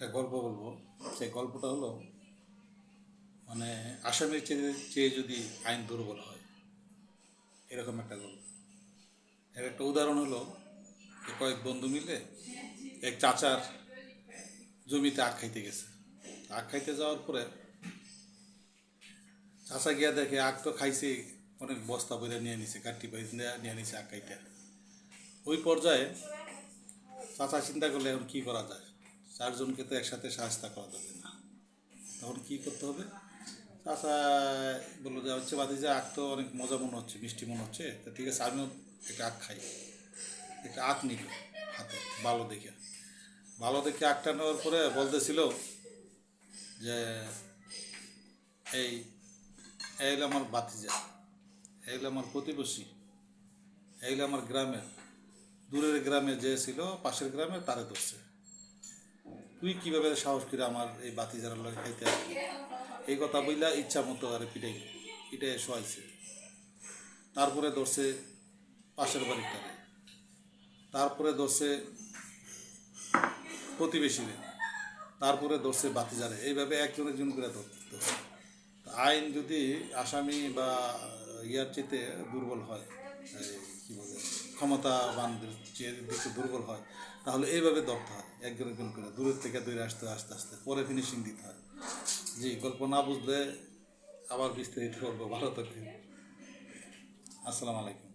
একটা গল্প বলব। সেই গল্পটা হলো মানে আসামের চেয়ে চেয়ে যদি আইন দুর্বল হয়, এরকম একটা গল্প। এর একটা উদাহরণ হলো যে কয়েক বন্ধু মিলে এক চাচার জমিতে আখ খাইতে গেছে। আখ খাইতে যাওয়ার পরে চাচা গিয়া দেখে, আখ তো খাইছে, অনেক বস্তা বইরে নিয়ে নিছে কাটি বাইজ নিয়ে নিছে আখ খাইতে। ওই পর্যায়ে চাচা চিন্তা করলে, এখন কী করা যায়? চারজনকে তো একসাথে সাহায্য করা যাবে না। তখন কী করতে হবে? চাচা বলল যে, হচ্ছে বাদি, যে আখ তো অনেক মজা মনে হচ্ছে, মিষ্টি মনে হচ্ছে। তো ঠিক আছে, আমিও একটা আখ খাই। একটা আখ নিল হাতে ভালো দেখে। ভালো দেখে আখটা নেওয়ার পরে বলতেছিল যে, এই এই আমার বাতিজা এই হলো আমার প্রতিবেশী, এই হলো আমার গ্রামের, দূরের গ্রামে যে ছিল, পাশের গ্রামে তারে ধরছে। তুই কীভাবে সাহস করে আমার এই বাতি যারা লাগে খাইতে আসবি? এই কথা বইলা ইচ্ছা মতো আরে পিটাই পিটাই শোয়াইছে। তারপরে ধরছে পাশের বাড়িটারে তারপরে ধরছে প্রতিবেশীরে। তারপরে ধরছে বাতিজারে এইভাবে একজন একজন করে ধর- ধরছে। আইন যদি আসামি বা ইয়ার চেতে দুর্বল হয় ক্ষমতাবানদের চেয়ে বেশি দুর্বল হয়, তাহলে এইভাবে ধরতে হয় একজন একজন করে দূরের থেকে দূরে আসতে, আস্তে আস্তে, পরে ফিনিশিং দিতে হয়। যে গল্প না বুঝলে আবার বিস্তারিত করব ভালো থাকবে আসসালামু আলাইকুম।